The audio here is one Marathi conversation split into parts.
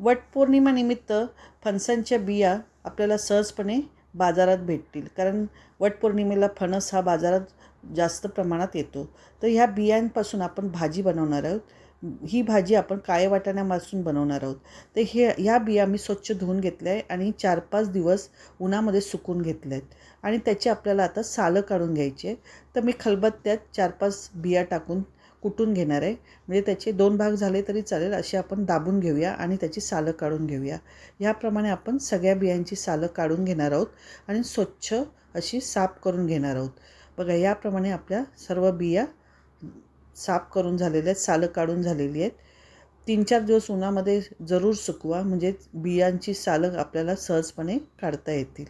वटपौर्णिमानिमित्त फणसांच्या बिया आपल्याला सहजपणे बाजारात भेटतील. कारण वटपौर्णिमेला फणस हा बाजारात जास्त प्रमाणात येतो. तर ह्या बियांपासून आपण भाजी बनवणार आहोत. ही भाजी आपण काळे वाटाण्यापासून बनवणार आहोत. तर हे ह्या बिया मी स्वच्छ धुवून घेतल्या आहे आणि चार पाच दिवस उन्हामध्ये सुकून घेतल्या आहेत. आणि त्याची आपल्याला आता सालं काढून घ्यायची आहे तर मी खलबत्त्यात चार पाच बिया टाकून कुटून घेणार आहे. म्हणजे त्याचे दोन भाग झाले तरी चालेल असे आपण दाबून घेऊया आणि त्याची सालं काढून घेऊया. ह्याप्रमाणे आपण सगळ्या बियांची सालं काढून घेणार आहोत आणि स्वच्छ अशी साफ करून घेणार आहोत. बघा याप्रमाणे आपल्या सर्व बिया साफ करून झालेल्या आहेत सालं काढून झालेली आहेत. तीन चार दिवस उन्हामध्ये जरूर सुकवा म्हणजे बियांची सालं आपल्याला सहजपणे काढता येतील.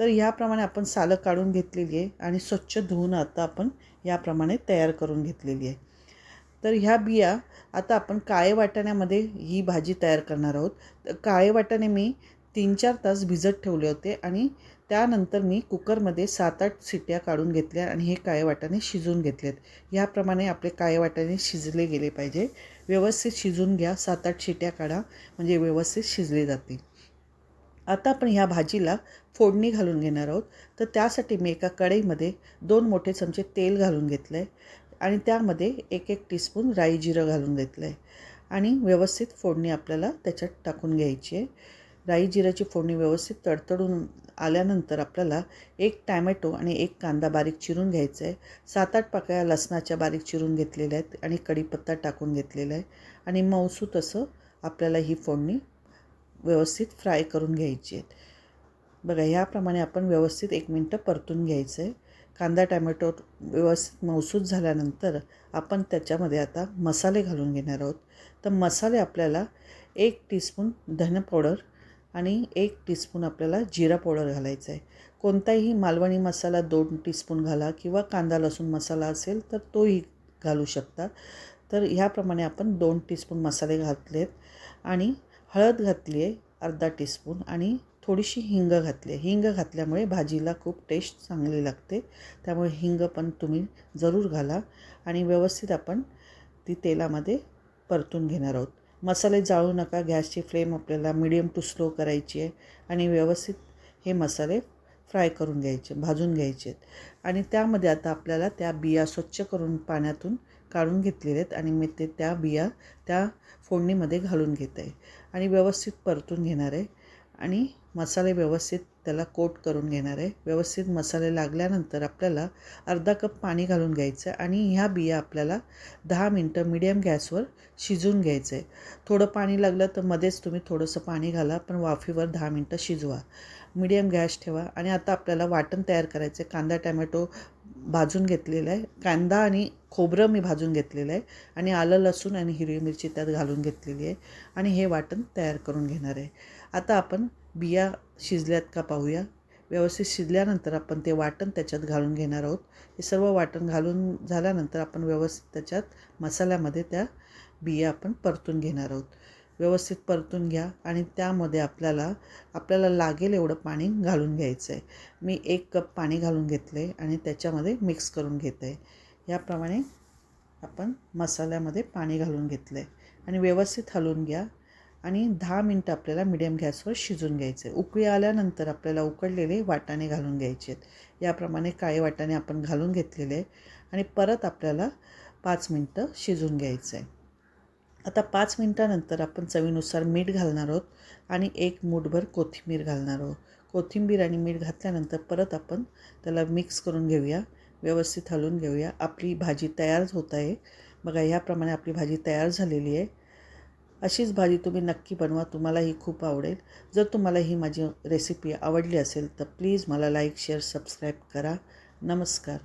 तर ह्याप्रमाणे आपण सालं काढून घेतलेली आहे आणि स्वच्छ धुवून आता आपण याप्रमाणे तयार करून घेतलेली आहे. तर ह्या बिया आता आपण काळे वाटाण्यामध्ये ही भाजी तयार करणार आहोत. तर काळे वाटाणे मी तीन चार तास भिजत ठेवले होते आणि त्यानंतर मी कुकरमध्ये सात आठ सिट्या काढून घेतल्या आणि हे काळे वाटाणे शिजवून घेतलेत. ह्याप्रमाणे आपले काळे वाटाणे शिजले गेले पाहिजे. व्यवस्थित शिजून घ्या. सात आठ शिट्या काढा म्हणजे व्यवस्थित शिजले जातील. आता आपण ह्या भाजीला फोडणी घालून घेणार आहोत. तर त्यासाठी मी एका कढईमध्ये दोन मोठे चमचे तेल घालून घेतलं आहे आणि त्यामध्ये एक एक टीस्पून राई जिरं घालून घेतलं आहे आणि व्यवस्थित फोडणी आपल्याला त्याच्यात टाकून घ्यायची आहे. राई जिऱ्याची फोडणी व्यवस्थित तडतडून आल्यानंतर आपल्याला एक टॅमॅटो आणि एक कांदा बारीक चिरून घ्यायचा आहे. सात आठ पाकळ्या लसणाच्या बारीक चिरून घेतलेल्या आहेत आणि कढीपत्ता टाकून घेतलेला आहे. आणि मौसूत असं आपल्याला ही फोडणी व्यवस्थित फ्राय करून घ्यायची आहेत. बघा ह्याप्रमाणे आपण व्यवस्थित एक मिनटं परतून घ्यायचं आहे कांदा टॅमॅटो व्यवस्थित मौसूद झाल्यानंतर आपण त्याच्यामध्ये आता मसाले घालून घेणार आहोत. तर मसाले आपल्याला एक टीस्पून धन पावडर आणि एक टीस्पून आपल्याला जिरा पावडर घालायचा आहे कोणताही मालवणी मसाला दोन टीस्पून घाला किंवा कांदा लसूण मसाला असेल तर तोही घालू शकता. तर ह्याप्रमाणे आपण दोन टीस्पून मसाले घातलेत आणि हळद घातली आहे अर्धा टीस्पून आणि थोडीशी हिंग घातली आहे हिंग घातल्यामुळे भाजीला खूप टेस्ट चांगली लागते. त्यामुळे हिंग पण तुम्ही जरूर घाला आणि व्यवस्थित आपण ती तेलामध्ये परतून घेणार आहोत. मसाले जाळू नका गॅसची फ्लेम आपल्याला मिडियम टू स्लो करायची आहे आणि व्यवस्थित हे मसाले फ्राय करून घ्यायचे भाजून घ्यायचे आहेत आणि त्यामध्ये आता आपल्याला त्या बिया स्वच्छ करून पाण्यातून काढून घेतलेले आहेत आणि मी ते त्या बिया त्या फोडणीमध्ये घालून घेत. आहे आणि व्यवस्थित परतून घेणार आहे. आणि मसाले व्यवस्थित त्याला कोट करून घेणार आहे. व्यवस्थित मसाले लागल्यानंतर आपल्याला अर्धा कप पाणी घालून घ्यायचं आहे आणि ह्या बिया आपल्याला दहा मिनटं मिडियम गॅसवर शिजून घ्यायचं आहे. थोडं पाणी लागलं तर मध्येच तुम्ही थोडंसं पाणी घाला पण वाफीवर दहा मिनटं शिजवा. मिडियम गॅस ठेवा आणि आता आपल्याला वाटण तयार करायचं आहे. कांदा टॅमॅटो भाजून घेतलेलं आहे. कांदा आणि खोबरं मी भाजून घेतलेलं आहे आणि आलं लसूण आणि हिरवी मिरची त्यात घालून घेतलेली आहे आणि हे वाटण तयार करून घेणार आहे. आता आपण बिया शिजल्यात का पाहूया. व्यवस्थित शिजल्यानंतर आपण ते वाटण त्याच्यात घालून घेणार आहोत. हे सर्व वाटण घालून झाल्यानंतर आपण व्यवस्थित त्याच्यात मसाल्यामध्ये त्या बिया आपण परतून घेणार आहोत. व्यवस्थित परतून घ्या आणि त्यामध्ये आपल्याला आपल्याला लागेल एवढं पाणी घालून घ्यायचं आहे मी एक कप पाणी घालून घेतलं आहे आणि त्याच्यामध्ये मिक्स करून घेते आहे याप्रमाणे आपण मसाल्यामध्ये पाणी घालून घेतलं आहे आणि व्यवस्थित हलवून घ्या आणि दहा मिनटं आपल्याला मिडियम गॅसवर शिजून घ्यायचं आहे उकळी आल्यानंतर आपल्याला उकडलेले वाटाणे घालून घ्यायचे आहेत याप्रमाणे काळे वाटाणे आपण घालून घेतलेले आहे. आणि परत आपल्याला पाच मिनटं शिजून घ्यायचं आहे आता पाच मिनटानंतर आपण चवीनुसार मीठ घालणार आहोत आणि एक मूठभर कोथिंबीर घालणार आहोत. कोथिंबीर आणि मीठ घातल्यानंतर परत आपण त्याला मिक्स करून घेऊया. व्यवस्थित हलवून घेऊया. आपली भाजी तयार होत आहे. बघा ह्याप्रमाणे आपली भाजी तयार झालेली आहे. अशीच भाजी तुम्ही नक्की बनवा. तुम्हाला ही खूप आवडेल. जर तुम्हाला ही माझी रेसिपी आवडली असेल तर प्लीज मला लाईक शेअर सबस्क्राईब करा. नमस्कार.